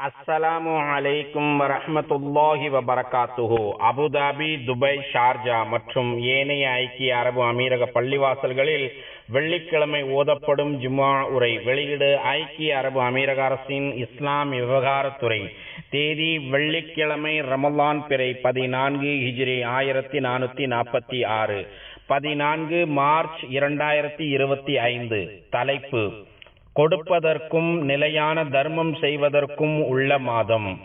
அஸ்ஸலாமு அலைக்கும் வரஹ்மத்துல்லாஹி வபரகாத்துஹு அபுதாபி துபாய் ஷார்ஜா மற்றும் ஏனைய ஐக்கிய அரபு அமீரக பள்ளிவாசல்களில் வெள்ளிக்கிழமை ஓதப்படும் ஜுமா உரை வெளியீடு ஐக்கிய அரபு அமீரக அரசின் இஸ்லாம் விவகாரத்துறை தேதி வெள்ளிக்கிழமை ரமலான் பிறை பதினான்கு ஹிஜ்ரி ஆயிரத்தி நானூத்தி நாற்பத்தி ஆறு பதினான்கு மார்ச் இரண்டாயிரத்தி இருபத்தி ஐந்து தலைப்பு கொடுப்பதற்கும் நிலையான தர்மம் செய்வதற்கும் உள்ள மாதம்.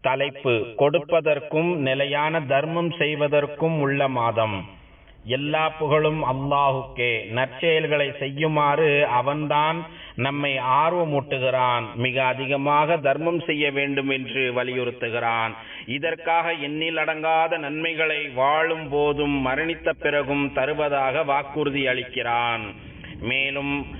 தலைப்பு கொடுப்பதற்கும் நிலையான தர்மம் செய்வதற்கும் உள்ள மாதம். எல்லா புகழும் அல்லாஹுக்கே. நற்செயல்களை செய்யுமாறு அவன்தான் நம்மை ஆர்வமூட்டுகிறான். மிக அதிகமாக தர்மம் செய்ய வேண்டும் என்று வலியுறுத்துகிறான். இதற்காக எண்ணில் அடங்காத நன்மைகளை வாழும் போதும் மரணித்த பிறகும் தருவதாக வாக்குறுதி அளிக்கிறான். மேலும்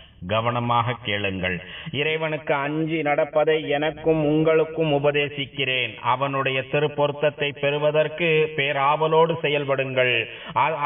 கவனமாக கேளுங்கள். இறைவனுக்கு அஞ்சி நடப்பதை எனக்கும் உங்களுக்கும் உபதேசிக்கிறேன். அவனுடைய திருப்பொருத்தத்தை பெறுவதற்கு பேராவலோடு செயல்படுங்கள்.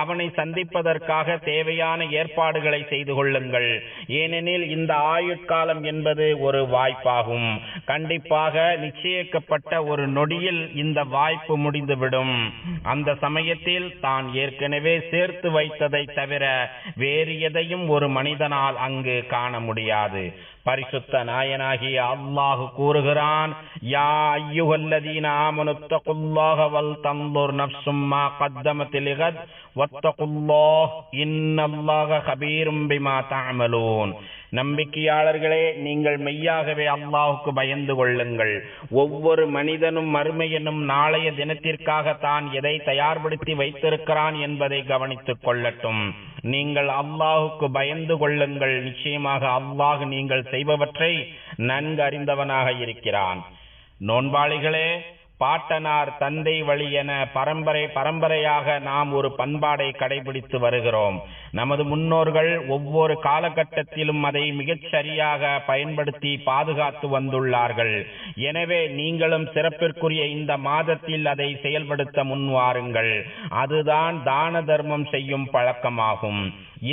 அவனை சந்திப்பதற்காக தேவையான ஏற்பாடுகளை செய்து கொள்ளுங்கள். ஏனெனில் இந்த ஆயுட்காலம் என்பது ஒரு வாய்ப்பாகும். கண்டிப்பாக நிச்சயிக்கப்பட்ட ஒரு நொடியில் இந்த வாய்ப்பு முடிந்துவிடும். அந்த சமயத்தில் தான் ஏற்கனவே சேர்த்து வைத்ததை தவிர வேறு எதையும் ஒரு மனிதனால் அங்கு காண முடியாது. பரிசுத்த நாயனாகிய அல்லாஹு கூறுகிறான் யா ஐயுஹல்லதீன ஆமனுத்தகுல்லாஹ வல் தந்துர் நஃப்சும் மா கத்தமத் லிகத் வத்தகுல்லாஹ் இன்னல்லாஹ கபீரும் பிமா தஅமலூன். நம்பிக்கையாளர்களே நீங்கள் மெய்யாகவே அல்லாஹுக்கு பயந்து கொள்ளுங்கள். ஒவ்வொரு மனிதனும் மறுமை என்னும் நாளைய தினத்திற்காக தான் எதை தயார்படுத்தி வைத்திருக்கிறான் என்பதை கவனித்துக் கொள்ளட்டும். நீங்கள் அல்லாஹுக்கு பயந்து கொள்ளுங்கள். நிச்சயமாக அல்லாஹ் நீங்கள் செய்பவற்றை நன்கு அறிந்தவனாக இருக்கிறான். நோன்பாளிகளே பாட்டனார் தந்தை வழி என பரம்பரை பரம்பரையாக நாம் ஒரு பண்பாடை கடைபிடித்து வருகிறோம். நமது முன்னோர்கள் ஒவ்வொரு காலகட்டத்திலும் அதை மிகச் சரியாக பயன்படுத்தி பாதுகாத்து வந்துள்ளார்கள். எனவே நீங்களும் சிறப்பிற்குரிய இந்த மாதத்தில் அதை செயல்படுத்த முன்வாருங்கள் அதுதான் தான தர்மம் செய்யும் பழக்கமாகும்.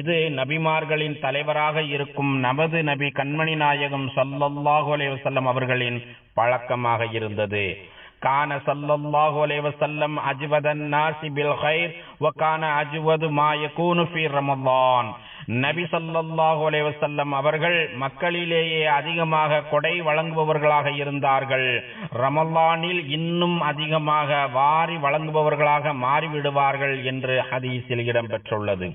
இது நபிமார்களின் தலைவராக இருக்கும் நமது நபி கண்மணி நாயகம் சல்லல்லாஹு அலைவசல்லம் அவர்களின் பழக்கமாக இருந்தது. கான சல்லல்லாஹு அலைஹி வஸல்லம் அஜ்வதன் நாசி பில் கைர் வ கான அஜ்வது மா யகூனு ஃபீ ரமலான் நபி சல்லல்லாஹு அலைஹி வஸல்லம் அவர்கள் மக்களிலேயே அதிகமாக கொடை வழங்குபவர்களாக இருந்தார்கள். ரமலானில் இன்னும் அதிகமாக வாரி வழங்குபவர்களாக மாறிவிடுவார்கள் என்று ஹதீஸில் இடம்பெற்றுள்ளது.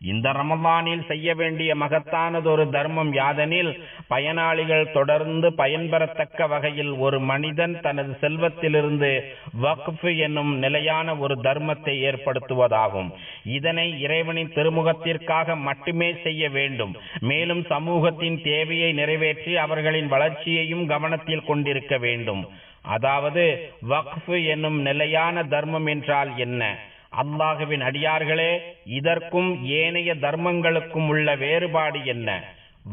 இந்த ரமதானில் செய்ய வேண்டிய மகத்தானதொரு தர்மம் யாதெனில் பயனாளிகள் தொடர்ந்து பயன்பெறத்தக்க வகையில் ஒரு மனிதன் தனது செல்வத்திலிருந்து வக்ஃப் என்னும் நிலையான ஒரு தர்மத்தை ஏற்படுத்துவதாகும். இதனை இறைவனின் திருமுகத்திற்காக மட்டுமே செய்ய வேண்டும். மேலும் சமூகத்தின் தேவையை நிறைவேற்றி அவர்களின் வளர்ச்சியையும் கவனத்தில் கொண்டிருக்க வேண்டும். அதாவது வக்ஃப் என்னும் நிலையான தர்மம் என்றால் என்ன? அல்லாஹுவின் அடியார்களே இதற்கும் ஏனைய தர்மங்களுக்கும் உள்ள வேறுபாடு என்ன?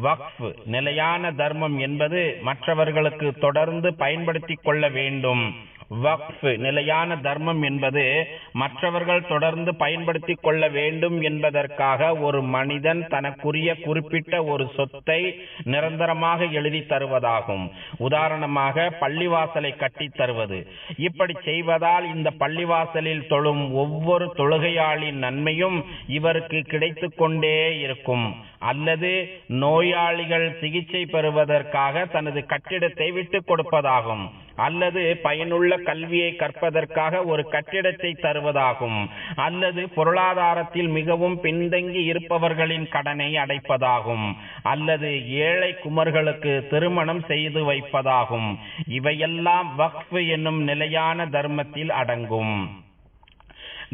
வக்ஃப் நிலையான தர்மம் என்பது மற்றவர்களுக்கு தொடர்ந்து பயன்படுத்திக் கொள்ள வேண்டும். வக்ஃப் நிலையான தர்மம் என்பது மற்றவர்கள் தொடர்ந்து பயன்படுத்தி கொள்ள வேண்டும் என்பதற்காக ஒரு மனிதன் தனக்குரிய குறிப்பிட்ட ஒரு சொத்தை நிரந்தரமாக எழுதி தருவதாகும். உதாரணமாக பள்ளிவாசலை கட்டி தருவது. இப்படி செய்வதால் இந்த பள்ளிவாசலில் தொழும் ஒவ்வொரு தொழுகையாளின் நன்மையும் இவருக்கு கிடைத்து கொண்டே இருக்கும். அல்லது நோயாளிகள் சிகிச்சை பெறுவதற்காக தனது கட்டிடத்தை விட்டுக் கொடுப்பதாகும். அல்லது பயனுள்ள கல்வியை கற்பதற்காக ஒரு கட்டிடத்தை தருவதாகும். அல்லது பொருளாதாரத்தில் மிகவும் பின்தங்கி இருப்பவர்களின் கடனை அடைப்பதாகும். அல்லது ஏழை குமர்களுக்கு திருமணம் செய்து வைப்பதாகும். இவையெல்லாம் வக்ஃப் என்னும் நிலையான தர்மத்தில் அடங்கும்.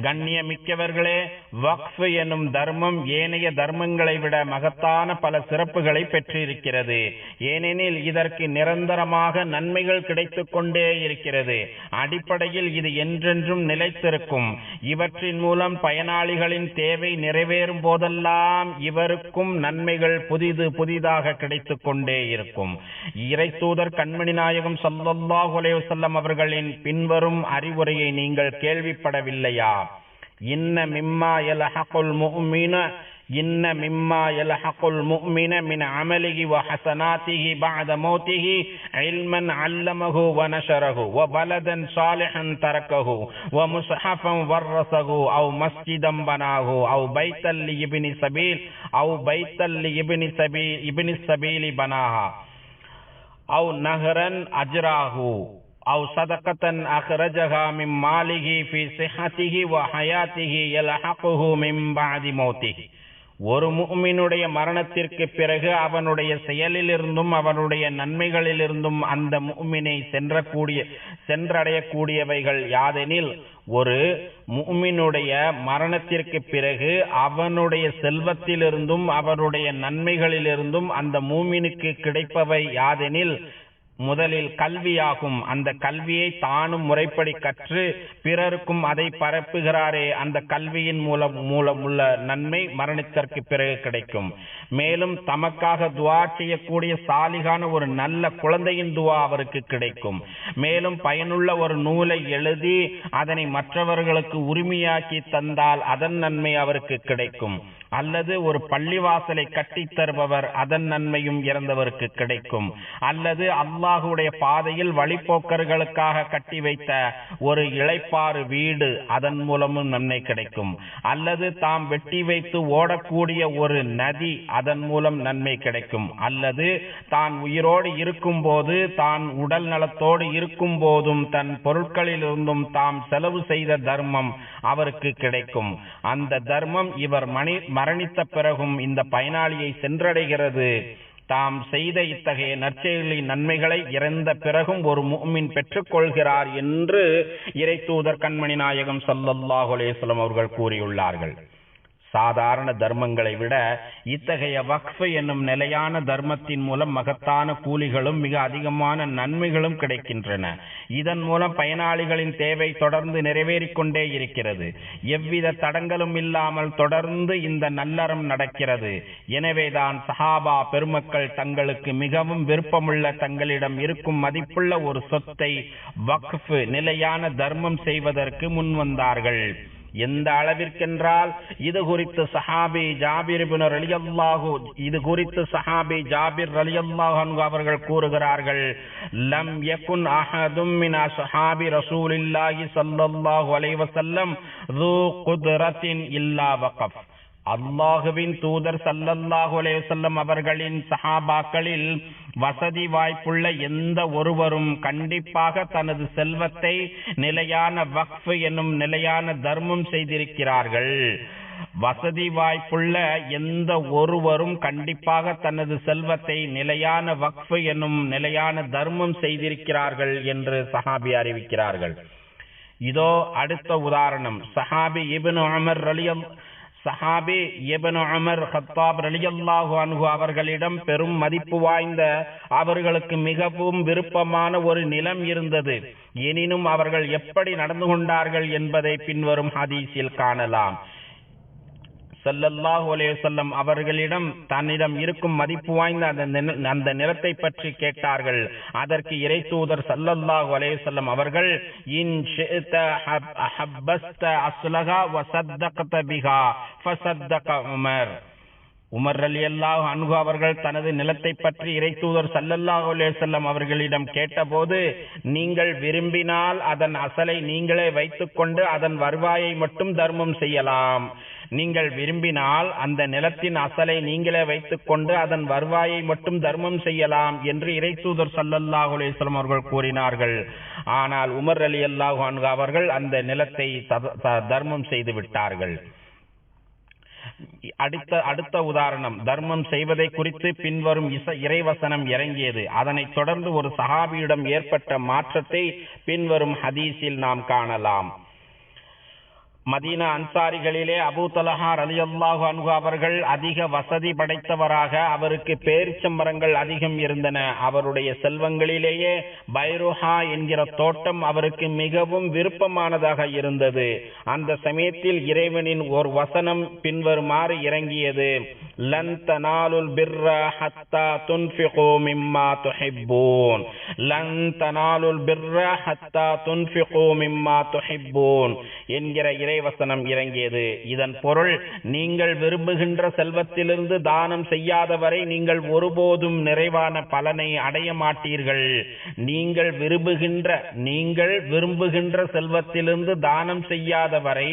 கண்ணியமிக்கவர்களே வக்ஃப் எனும் தர்மம் ஏனைய தர்மங்களை விட மகத்தான பல சிறப்புகளை பெற்றிருக்கிறது. ஏனெனில் இதற்கு நிரந்தரமாக நன்மைகள் கிடைத்துக் கொண்டே இருக்கிறது. அடிப்படையில் இது என்றென்றும் நிலைத்திருக்கும். இவற்றின் மூலம் பயனாளிகளின் தேவை நிறைவேறும் போதெல்லாம் இவருக்கும் நன்மைகள் புதிது புதிதாக கிடைத்துக் கொண்டே இருக்கும். இறை தூதர் கண்மணி நாயகம் ஸல்லல்லாஹு அவர்களின் பின்வரும் அறிவுரையை நீங்கள் கேள்விப்படவில்லையா? إن مما يلحق المؤمن إن مما يلحق المؤمن من عمله وحسناته بعد موته علما علمه ونشره وبلدا صالحا تركه ومصحفا ورثه أو مسجدا بناه أو بيتا لابن سبيل أو بيتا لابن سبيل ابن السبيل بناها أو نهرا أجراه. أو صدقة أخرجها من ماله في صحته وحياته يلحقه من بعد موته ஒரு முஃமினுடைய மரணத்திற்கு பிறகு அவனுடைய செயலிலிருந்தும் அவனுடைய நன்மைகளிலிருந்தும் அந்த முஃமினை சென்றக்கூடிய சென்றடையக்கூடியவைகள் யாதெனில் ஒரு முஃமினுடைய மரணத்திற்கு பிறகு அவனுடைய செல்வத்திலிருந்தும் அவனுடைய நன்மைகளிலிருந்தும் அந்த மூமினுக்கு கிடைப்பவை யாதெனில் முதலில் கல்வியாகும். அந்த கல்வியை தானும் முறைப்படி கற்று பிறருக்கும் அதை பரப்புகிறாரே. அந்த கல்வியின் மூலம் மூலம் உள்ள நன்மை மரணத்திற்கு பிறகு கிடைக்கும். மேலும் தமக்காக துவா செய்யக்கூடிய சாலிகான ஒரு நல்ல குழந்தையின் துவா அவருக்கு கிடைக்கும். மேலும் பயனுள்ள ஒரு நூலை எழுதி அதனை மற்றவர்களுக்கு உரிமையாக்கி தந்தால் அதன் நன்மை அவருக்கு கிடைக்கும். அல்லது ஒரு பள்ளிவாசலை கட்டித் தருபவர் அதன் நன்மையும் இறந்தவருக்கு கிடைக்கும். அல்லது அல்லாஹுடைய பாதையில் வழிப்போக்கர்களுக்காக கட்டி வைத்த ஒரு இளைப்பாறு வீடு அதன் மூலமும் நன்மை கிடைக்கும். அல்லது தாம் வெட்டி வைத்து ஓடக்கூடிய ஒரு நதி அதன் மூலம் நன்மை கிடைக்கும். அல்லது தான் உயிரோடு இருக்கும் போது தான் உடல் நலத்தோடு இருக்கும் போதும் தன் பொருட்களிலிருந்தும் தாம் செலவு செய்த தர்மம் அவருக்கு கிடைக்கும். அந்த தர்மம் இவர் மணி மரணித்த பிறகும் இந்த பயனாளியை சென்றடைகிறது. தாம் செய்த இத்தகைய நற்செயலின் நன்மைகளை இறந்த பிறகும் ஒரு முஃமின் பெற்றுக்கொள்கிறார் என்று இறை தூதர் கண்மணி நாயகம் சல்லல்லாஹு அலேஸ்லம் அவர்கள் கூறியுள்ளார்கள். சாதாரண தர்மங்களை விட இத்தகைய வக்ஃப் என்னும் நிலையான தர்மத்தின் மூலம் மகத்தான கூலிகளும் மிக அதிகமான நன்மைகளும் கிடைக்கின்றன. இதன் மூலம் பயனாளிகளின் தேவை தொடர்ந்து நிறைவேறிக்கொண்டே இருக்கிறது. எவ்வித தடங்களும் இல்லாமல் தொடர்ந்து இந்த நல்லறம் நடக்கிறது. எனவேதான் சஹாபா பெருமக்கள் தங்களுக்கு மிகவும் விருப்பமுள்ள தங்களிடம் இருக்கும் மதிப்புள்ள ஒரு சொத்தை வக்ஃப் நிலையான தர்மம் செய்வதற்கு முன்வந்தார்கள். எந்த அளவிற்கென்றால் இது குறித்து சஹாபி ஜாபிர் இப்னு ரலியல்லாஹு இது குறித்து சஹாபி ஜாபிர் ரலியல்லாஹு அன்ஹு அவர்கள் கூறுகிறார்கள் லம் யகுன் அஹதும் மின் அஸ்ஹாபி ரசூலில்லாஹி ஸல்லல்லாஹு அலைஹி வஸல்லம் ذو قدرة இல்லா வகஃப் அல்லாஹுவின் தூதர் சல்லல்லாஹு அலேசல்லம் அவர்களின் சஹாபாக்களில் வசதி வாய்ப்புள்ள எந்த ஒருவரும் கண்டிப்பாக தனது செல்வத்தை நிலையான வக்ஃப் என்னும் நிலையான தர்மம் செய்திருக்கிறார்கள். வசதி வாய்ப்புள்ள எந்த ஒருவரும் கண்டிப்பாக தனது செல்வத்தை நிலையான வக்ஃப் என்னும் நிலையான தர்மம் செய்திருக்கிறார்கள் என்று சஹாபி அறிவிக்கிறார்கள். இதோ அடுத்த உதாரணம். சஹாபி இபின் அமர் ரலியம் சஹாபி எபனு அமர் ஹத்தாப் ரலியல்லாஹு அன்ஹு அவர்களிடம் பெரும் மதிப்பு வாய்ந்த அவர்களுக்கு மிகவும் விருப்பமான ஒரு நிலம் இருந்தது. எனினும் அவர்கள் எப்படி நடந்து கொண்டார்கள் என்பதை பின்வரும் ஹதீஸில் காணலாம். ஸல்லல்லாஹு அலேசல்லம் அவர்களிடம் தன்னிடம் இருக்கும் மதிப்பு வாய்ந்த அந்த நிலத்தை பற்றி கேட்டார்கள். அதற்கு இறை தூதர் ஸல்லல்லாஹு அலேசல்லம் அவர்கள் இன் உமர். அலி அல்லாஹ் அன்ஹு அவர்கள் தனது நிலத்தை பற்றி இறை தூதர் செல்லம் அலைஹி அவர்களிடம் கேட்டபோது நீங்கள் விரும்பினால் அதன் அசலை நீங்களே வைத்துக்கொண்டு அதன் வருவாயை மட்டும் தர்மம் செய்யலாம். நீங்கள் விரும்பினால் அந்த நிலத்தின் அசலை நீங்களே வைத்துக்கொண்டு அதன் வருவாயை மட்டும் தர்மம் செய்யலாம் என்று இறைத்தூதர் தூதர் அவர்கள் கூறினார்கள். ஆனால் உமர் ரலியல்லாஹு அன்ஹு அவர்கள் அந்த நிலத்தை தர்மம் செய்து விட்டார்கள். அடுத்த அடுத்த உதாரணம். தர்மம் செய்வதை குறித்து பின்வரும் இச இறைவசனம் இறங்கியது. அதனைத் தொடர்ந்து ஒரு சஹாபியிடம் ஏற்பட்ட மாற்றத்தை பின்வரும் ஹதீஸில் நாம் காணலாம். மதீனா அன்சாரிகளிலே அபூ அலி அல்லாஹு அன்ஹு அவர்கள் அதிக வசதி படைத்தவராக அவருக்கு பேரிச்சம்பரங்கள் அதிகம் இருந்தன. அவருடைய செல்வங்களிலேயே பைருஹா என்கிற தோட்டம் அவருக்கு மிகவும் விருப்பமானதாக இருந்தது. அந்த சமயத்தில் இறைவனின் ஒரு வசனம் பின்வருமாறு இறங்கியது. லன் தனாலுல் பிர்ர ஹத்தா துன்ஃபிகு மிம்மா துஹிப்பூன். லன் தனாலுல் பிர்ர ஹத்தா துன்ஃபிகு மிம்மா துஹிப்பூன். என்கிற இறைவசனம் இறங்கியது. இதன் பொருள் நீங்கள் விரும்புகின்ற செல்வத்திலிருந்து தானம் செய்யாதவரை நீங்கள் ஒருபோதும் நிறைவான பலனை அடைய மாட்டீர்கள். நீங்கள் விரும்புகின்ற நீங்கள் விரும்புகின்ற செல்வத்திலிருந்து தானம் செய்யாதவரை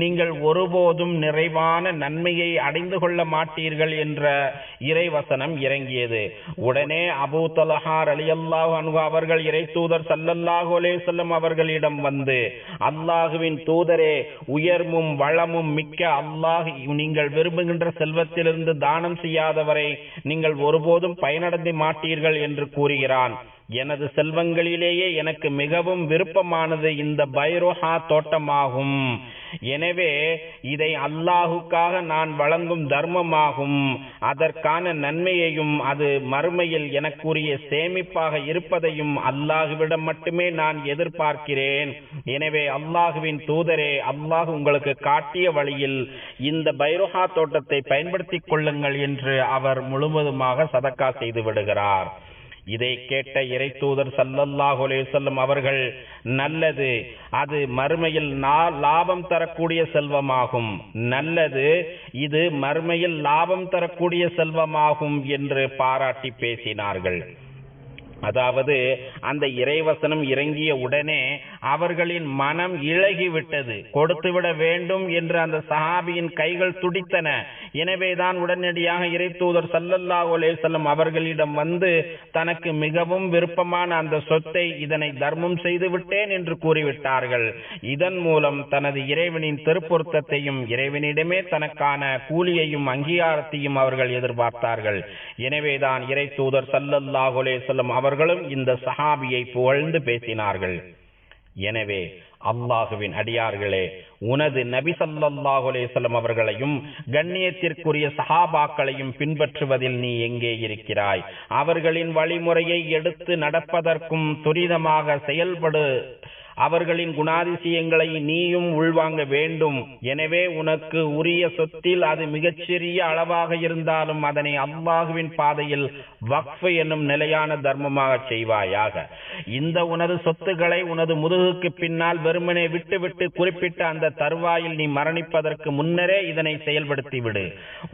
நீங்கள் ஒருபோதும் நிறைவான நன்மையை அடைந்து கொள்ள மாட்டீர்கள் என்ற இறைவசனம் இறங்கியது. உடனே அபூ தலஹார் அலி அல்லாஹ் அன்ஹு அவர்கள் இறை தூதர் சல்லல்லாஹு அலே செல்லம் அவர்களிடம் வந்து அல்லாஹுவின் தூதரே உயர்வும் வளமும் மிக்க அல்லாஹ் நீங்கள் விரும்புகின்ற செல்வத்திலிருந்து தானம் செய்யாதவரை நீங்கள் ஒருபோதும் பயனடைந்து மாட்டீர்கள் என்று கூறுகிறான். எனது செல்வங்களிலேயே எனக்கு மிகவும் விருப்பமானது இந்த பைரோஹா தோட்டமாகும். எனவே இதை அல்லாஹுக்காக நான் வழங்கும் தர்மமாகும். அதற்கான நன்மையையும் அது மறுமையில் எனக்குரிய சேமிப்பாக இருப்பதையும் அல்லாஹுவிடம் மட்டுமே நான் எதிர்பார்க்கிறேன். எனவே அல்லாஹுவின் தூதரே அல்லாஹ் உங்களுக்கு காட்டிய வழியில் இந்த பைரோஹா தோட்டத்தை பயன்படுத்திக் கொள்ளுங்கள் என்று அவர் முழுவதுமாக சதக்கா செய்து விடுகிறார். இதை கேட்ட இறை தூதர் சல்லல்லாஹு அலைஹி அவர்கள் நல்லது அது மறுமையில் நா- லாபம் தரக்கூடிய செல்வமாகும். நல்லது இது மறுமையில் லாபம் தரக்கூடிய செல்வமாகும் என்று பாராட்டி பேசினார்கள். அதாவது அந்த இறைவசனம் இறங்கிய உடனே அவர்களின் மனம் இழகிவிட்டது. கொடுத்துவிட வேண்டும் என்று அந்த சஹாபியின் கைகள் துடித்தன. எனவேதான் உடனடியாக இறை தூதர் சல்லல்லாஹு அலைஹி அவர்களிடம் வந்து தனக்கு மிகவும் விருப்பமான அந்த சொத்தை இதனை தர்மம் செய்து விட்டேன் என்று கூறிவிட்டார்கள். இதன் மூலம் தனது இறைவனின் திருப்பொருத்தத்தையும் இறைவனிடமே தனக்கான கூலியையும் அங்கீகாரத்தையும் அவர்கள் எதிர்பார்த்தார்கள். எனவேதான் இறை தூதர் சல்லல்லாஹு அலைஹி வஸல்லம் அவர்களும் இந்த சஹாபியை புகழ்ந்து பேசினார்கள். எனவே அல்லாஹுவின் அடியார்களே உனது நபி சல்லாஹு அலேசல்லம் அவர்களையும் கண்ணியத்திற்குரிய சஹாபாக்களையும் பின்பற்றுவதில் நீ எங்கே இருக்கிறாய்? அவர்களின் வழிமுறையை எடுத்து நடப்பதற்கும் துரிதமாக செயல்படு அவர்களின் குணாதிசயங்களை நீயும் உள்வாங்க வேண்டும். எனவே உனக்கு உரிய சொத்தில் அது மிகச்சிறிய அளவாக இருந்தாலும் அதனை அல்லாஹுவின் பாதையில் வக்ஃபு என்னும் நிலையான தர்மமாக செய்வாயாக. இந்த உனது சொத்துக்களை உனது முதுகுக்கு பின்னால் வெறுமனே விட்டுவிட்டு குறிப்பிட்ட அந்த தருவாயில் நீ மரணிப்பதற்கு முன்னரே இதனை செயல்படுத்தி விடு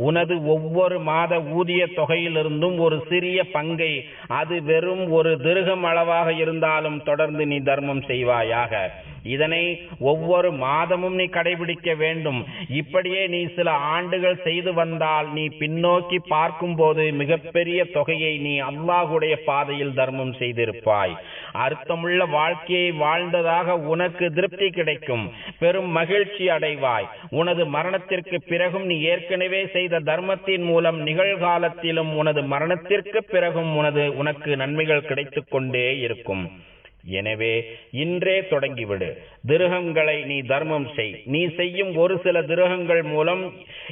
உனது ஒவ்வொரு மாத ஊதிய தொகையிலிருந்தும் ஒரு சிறிய பங்கை அது வெறும் ஒரு திருகம் அளவாக இருந்தாலும் தொடர்ந்து நீ தர்மம் செய்வாயாக இதனை ஒவ்வொரு மாதமும் நீ கடைபிடிக்க வேண்டும். இப்படியே நீ சில ஆண்டுகள் செய்து வந்தால் நீ பின்னோக்கி பார்க்கும்போது மிகப்பெரிய தொகையை நீ அல்லாஹுடைய பாதையில் தர்மம் செய்திருப்பாய். அர்த்தமுள்ள வாழ்க்கையை வாழ்ந்ததாக உனக்கு திருப்தி கிடைக்கும். பெரும் மகிழ்ச்சி அடைவாய். உனது மரணத்திற்கு பிறகும் நீ ஏற்கனவே செய்த தர்மத்தின் மூலம் நிகழ்காலத்திலும் உனது மரணத்திற்கு பிறகும் உனது உனக்கு நன்மைகள் கிடைத்துக் கொண்டே இருக்கும். எனவே இன்றே தொடங்கிவிடு. திருகங்களை நீ தர்மம் செய். நீ செய்யும் ஒரு சில திருகங்கள் மூலம்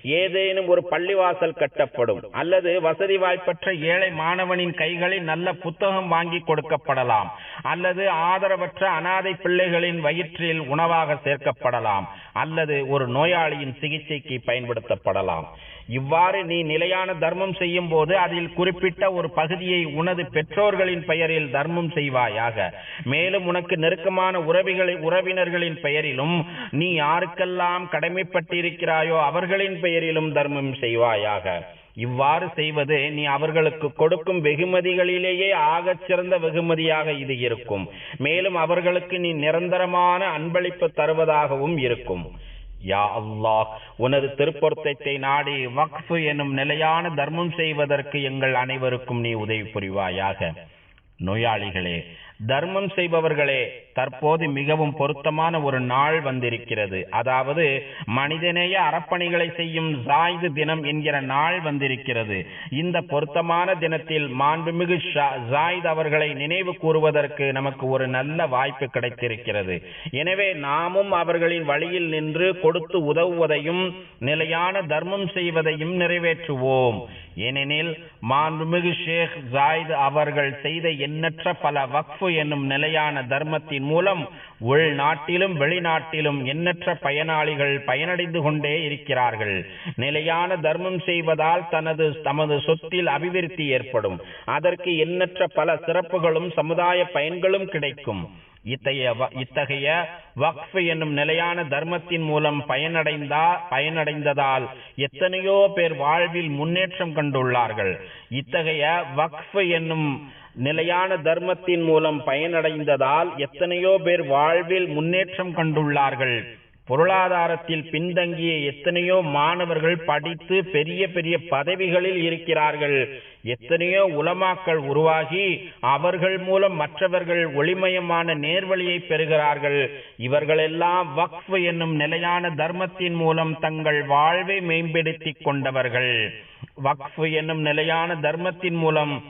ஏதேனும் ஒரு பள்ளிவாசல் கட்டப்படும். அல்லது வசதி வாய்ப்பற்ற ஏழை மாணவனின் கைகளில் நல்ல புத்தகம் வாங்கி கொடுக்கப்படலாம். அல்லது ஆதரவற்ற அனாதை பிள்ளைகளின் வயிற்றில் உணவாக சேர்க்கப்படலாம். அல்லது ஒரு நோயாளியின் சிகிச்சைக்கு பயன்படுத்தப்படலாம். இவ்வாறு நீ நிலையான தர்மம் செய்யும் போது அதில் குறிப்பிட்ட ஒரு பகுதியை உனது பெற்றோர்களின் பெயரில் தர்மம் செய்வாயாக. மேலும் உனக்கு நெருக்கமான உறவிகளை உறவினர் உறவினர்களின் பெயரிலும் நீ யாருக்கெல்லாம் கடமைப்பட்டிருக்கிறாயோ அவர்களின் பெயரிலும் தர்மம் செய்வாயாக. இவ்வாறு செய்வது நீ அவர்களுக்கு கொடுக்கும் வெகுமதிகளிலேயே ஆகச் சிறந்த வெகுமதியாக இது இருக்கும். மேலும் அவர்களுக்கு நீ நிரந்தரமான அன்பளிப்பு தருவதாகவும் இருக்கும். யா அல்லாஹ் உனது திருப்பொருத்தத்தை நாடி வக்ஃபு எனும் நிலையான தர்மம் செய்வதற்கு எங்கள் அனைவருக்கும் நீ உதவி புரிவாயாக. நோயாளிகளே தர்மம் செய்பவர்களே தற்போது மிகவும் பொருத்தமான ஒரு நாள் வந்திருக்கிறது. அதாவது மனிதநேய அறப்பணிகளை செய்யும் ஜாயிது தினம் என்கிற நாள் வந்திருக்கிறது. இந்த பொருத்தமான தினத்தில் மாண்புமிகு ஜாயித் அவர்களை நினைவு கூறுவதற்கு நமக்கு ஒரு நல்ல வாய்ப்பு கிடைத்திருக்கிறது. எனவே நாமும் அவர்களின் வழியில் நின்று கொடுத்து உதவுவதையும் நிலையான தர்மம் செய்வதையும் நிறைவேற்றுவோம். ஏனெனில் மாண்புமிகு ஷேக் ஜாயித் அவர்கள் செய்த எண்ணற்ற பல வக்ஃபு என்னும் நிலையான தர்மத்தின் மூலம் உள்நாட்டிலும் வெளிநாட்டிலும் எண்ணற்ற பயனாளிகள் பயனடைந்து கொண்டே இருக்கிறார்கள். நிலையான தர்மம் செய்வதால் தனது தமது சொத்தில் அபிவிருத்தி ஏற்படும். அதற்கு எண்ணற்ற பல சிறப்புகளும் சமுதாய பயன்களும் கிடைக்கும். இத்தகைய இத்தகைய வக்ஃப் என்னும் நிலையான தர்மத்தின் மூலம் பயனடைந்தா பயனடைந்ததால் எத்தனையோ பேர் வாழ்வில் முன்னேற்றம் கண்டுள்ளார்கள். இத்தகைய வக்ஃப் என்னும் நிலையான தர்மத்தின் மூலம் பயனடைந்ததால் எத்தனையோ பேர் வாழ்வில் முன்னேற்றம் கண்டுள்ளார்கள். பொருளாதாரத்தில் பின்தங்கிய எத்தனையோ மாணவர்கள் படித்து பெரிய பெரிய பதவிகளில் இருக்கிறார்கள். எத்தனையோ உலமாக்கள் உருவாகி அவர்கள் மூலம் மற்றவர்கள் ஒளிமயமான நேர்வழியை பெறுகிறார்கள். இவர்களெல்லாம் வக்ஃப் என்னும் நிலையான தர்மத்தின் மூலம் தங்கள் வாழ்வை மேம்படுத்திக் கொண்டவர்கள். வக்ஃப் என்னும் நிலையான தர்மத்தின் மூலம்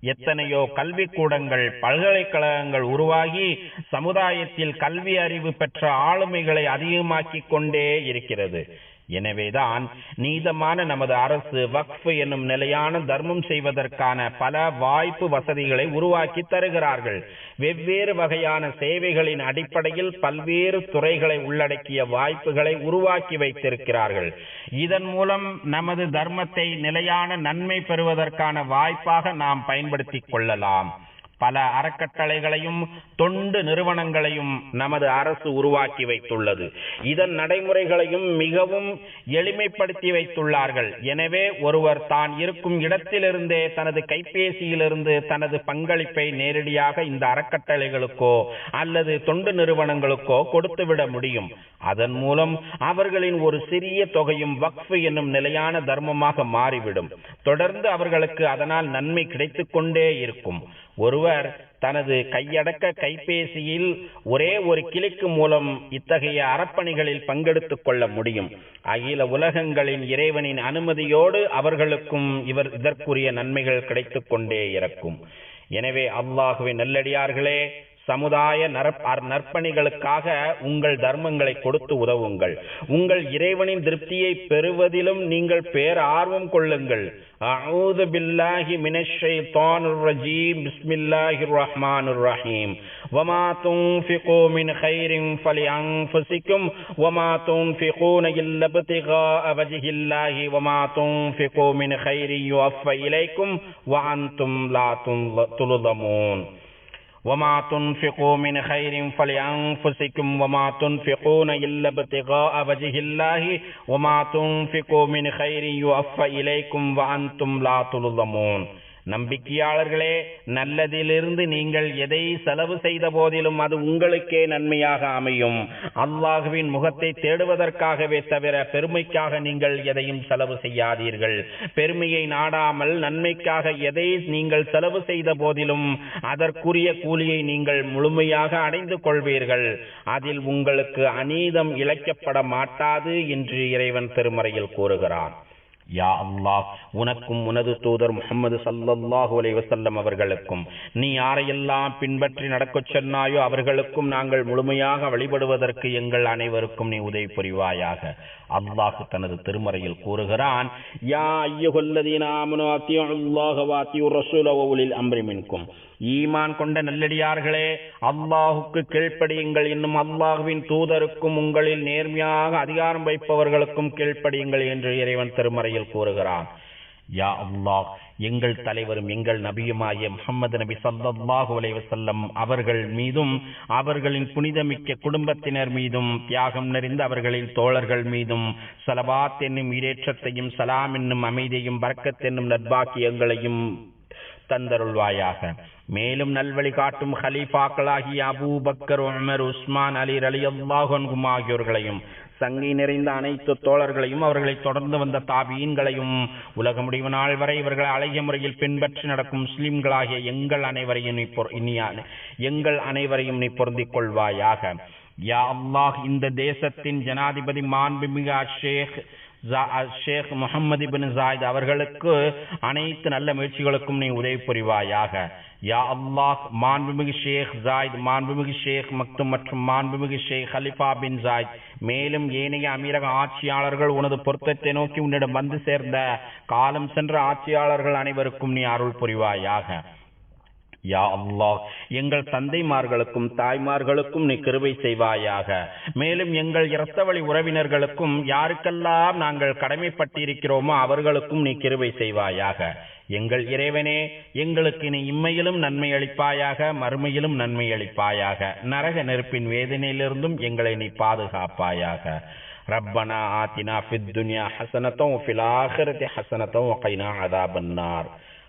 எத்தனையோ கல்விக்கூடங்கள் பல்கலைக்கழகங்கள் உருவாகி சமுதாயத்தில் கல்வி அறிவு பெற்ற ஆளுமைகளை அதிகமாக்கிக் கொண்டே இருக்கிறது. எனவேதான் நீதமான நமது அரசு வக்ஃப் என்னும் நிலையான தர்மம் செய்வதற்கான பல வாய்ப்பு வசதிகளை உருவாக்கி தருகிறார்கள். வெவ்வேறு வகையான சேவைகளின் அடிப்படையில் பல்வேறு துறைகளை உள்ளடக்கிய வாய்ப்புகளை உருவாக்கி வைத்திருக்கிறார்கள். இதன் மூலம் நமது தர்மத்தை நிலையான நன்மை பெறுவதற்கான வாய்ப்பாக நாம் பயன்படுத்திக் கொள்ளலாம். பல அறக்கட்டளைகளையும் தொண்டு நிறுவனங்களையும் நமது அரசு உருவாக்கி வைத்துள்ளது. இதன் நடைமுறைகளையும் மிகவும் எளிமைப்படுத்தி வைத்துள்ளார்கள். எனவே ஒருவர் தான் இருக்கும் இடத்திலிருந்தே தனது கைபேசியிலிருந்து தனது பங்களிப்பை நேரடியாக இந்த அறக்கட்டளைகளுக்கோ அல்லது தொண்டு நிறுவனங்களுக்கோ கொடுத்துவிட முடியும். அதன் மூலம் அவர்களின் ஒரு சிறிய தொகையும் வக்ஃபு என்னும் நிலையான தர்மமாக மாறிவிடும். தொடர்ந்து அவர்களுக்கு அதனால் நன்மை கிடைத்துக் கொண்டே இருக்கும். ஒருவர் தனது கையடக்க கைபேசியில் ஒரே ஒரு கிளிக்கு மூலம் இத்தகைய அறப்பணிகளில் பங்கெடுத்துக் கொள்ள முடியும். அகில உலகங்களின் இறைவனின் அனுமதியோடு அவர்களுக்கும் இவர் இதற்குரிய நன்மைகள் கிடைத்துக் கொண்டே இருக்கும் எனவே அல்லாஹுவின் நல்லடியார்களே சமுதாய நற்பணிகளுக்காக உங்கள் தர்மங்களை கொடுத்து உதவுங்கள். உங்கள் இறைவனின் திருப்தியை பெறுவதிலும் நீங்கள் பேர் ஆர்வம் கொள்ளுங்கள். அவுது பில்லாஹி மினஷை தானுர் ரஜீம். பிஸ்மில்லாஹி ரஹ்மானுர் ரஹீம். வமா துன்ஃபிகூ மின் ஹைரின் ஃபலி அன்ஃபுசிக்கும். வமா துன்ஃபிகூன இல்ல இப்திகாஅ வஜ்ஹில்லாஹி வமா துன்ஃபிகூ மின் ஹைரின் யுஃப இலைக்கும். வஅன்தும் லா துலுதமூன் وما تنفقوا من خير فلأنفسكم وما تنفقون إلا ابتغاء وجه الله وما تنفقوا من خير يوفى إليكم وأنتم لا تظلمون. நம்பிக்கையாளர்களே நல்லதிலிருந்து நீங்கள் எதை செலவு செய்த போதிலும் அது உங்களுக்கே நன்மையாக அமையும். அல்லாஹுவின் முகத்தை தேடுவதற்காகவே தவிர பெருமைக்காக நீங்கள் எதையும் செலவு செய்யாதீர்கள். பெருமையை நாடாமல் நன்மைக்காக எதை நீங்கள் செலவு செய்த போதிலும் அதற்குரிய கூலியை நீங்கள் முழுமையாக அடைந்து கொள்வீர்கள். அதில் உங்களுக்கு அநீதம் இழைக்கப்பட மாட்டாது என்று இறைவன் திருமறையில் கூறுகிறான். யா அல்லாஹ் உனக்கும் உனது தூதர் முகமது சல்லல்லாஹு அலைவசல்லம் அவர்களுக்கும் நீ யாரையெல்லாம் பின்பற்றி நடக்கச் சொன்னாயோ அவர்களுக்கும் நாங்கள் முழுமையாக வழிபடுவதற்கு எங்கள் அனைவருக்கும் நீ உதவி புரிவாயாக. அல்லாஹு தனது திருமறையில் கூறுகிறான் யா ஐயோ அல்லதீனாமனோ அத்தியுல்லாஹ வ வாத்தியோ ரசூல வ உலில் மின்கும் ஈமான் கொண்ட நல்லடியார்களே அல்லாஹுக்கு கீழ்ப்படியுங்கள். இன்னும் அல்லாஹுவின் தூதருக்கும் உங்களில் நேர்மையாக அதிகாரம் வைப்பவர்களுக்கும் கீழ்ப்படியுங்கள் என்று இறைவன் திருமறையில் கூறுகிறான். யா அல்லாஹ் எங்கள் தலைவரும் எங்கள் நபியுமாய முகமது நபி சல்லாஹு அலைவசல்லம் அவர்கள் மீதும் அவர்களின் புனிதமிக்க குடும்பத்தினர் மீதும் தியாகம் நிறைந்த அவர்களின் தோழர்கள் மீதும் சலபாத் என்னும் ஈரேற்றத்தையும் சலாம் என்னும் அமைதியையும் பறக்கத் என்னும் நட்பாக்கியங்களையும் தந்தருள்வாயாக. மேலும் நல்வழி காட்டும் ஹலீஃபாக்களாகிய Abu Bakr Umar Usman Ali Ali அல்லாஹன்கும் ஆகியோர்களையும் சங்கை நிறைந்த அனைத்து தோழர்களையும் அவர்களை தொடர்ந்து வந்த தாபீன்களையும் உலக முடிவு நாள் வரை இவர்களை அழகிய முறையில் பின்பற்றி நடக்கும் முஸ்லிம்களாகிய எங்கள் அனைவரையும் நீ பொரு- எங்கள் அனைவரையும் நீ பொருந்திக் கொள்வாயாக. யா அல்லாஹ் இந்த தேசத்தின் ஜனாதிபதி மாண்புமிகு ஷேக் ஷேக் முகமது பின் ஜாயித் அவர்களுக்கு அனைத்து நல்ல முயற்சிகளுக்கும் நீ உதவி புரிவாயாக. யா அல்லாஹ் மாண்புமிகு ஷேக் ஜாயித் மாண்புமிகு ஷேக் மக்தும் மற்றும் மாண்புமிகு ஷேக் ஹலிஃபா பின் ஜாயித். மேலும் ஏனைய அமீரக ஆட்சியாளர்கள் உனது பொருத்தத்தை நோக்கி உன்னிடம் வந்து சேர்ந்த காலம் சென்ற ஆட்சியாளர்கள் அனைவருக்கும் நீ அருள் புரிவாயாக. யா அல்லாஹ் எங்கள் தந்தைமார்களுக்கும் தாய்மார்களுக்கும் நீ கிருவை செய்வாயாக. மேலும் எங்கள் இரத்தவழி உறவினர்களுக்கும் யாருக்கெல்லாம் நாங்கள் கடமைப்பட்டிருக்கிறோமோ அவர்களுக்கும் நீ கிருவை செய்வாயாக. எங்கள் இறைவனே எங்களுக்கு நீ இம்மையிலும் நன்மை அளிப்பாயாக மறுமையிலும் நன்மை அளிப்பாயாக. நரக நெருப்பின் வேதனையிலிருந்தும் எங்களை நீ பாதுகாப்பாயாக. ரப்பனா ஆத்தினா ஃபித் துன்யா ஹசனத்தும் ஃபில் ஆஹிரத்தி ஹசனத்தம் அதாபன்னார்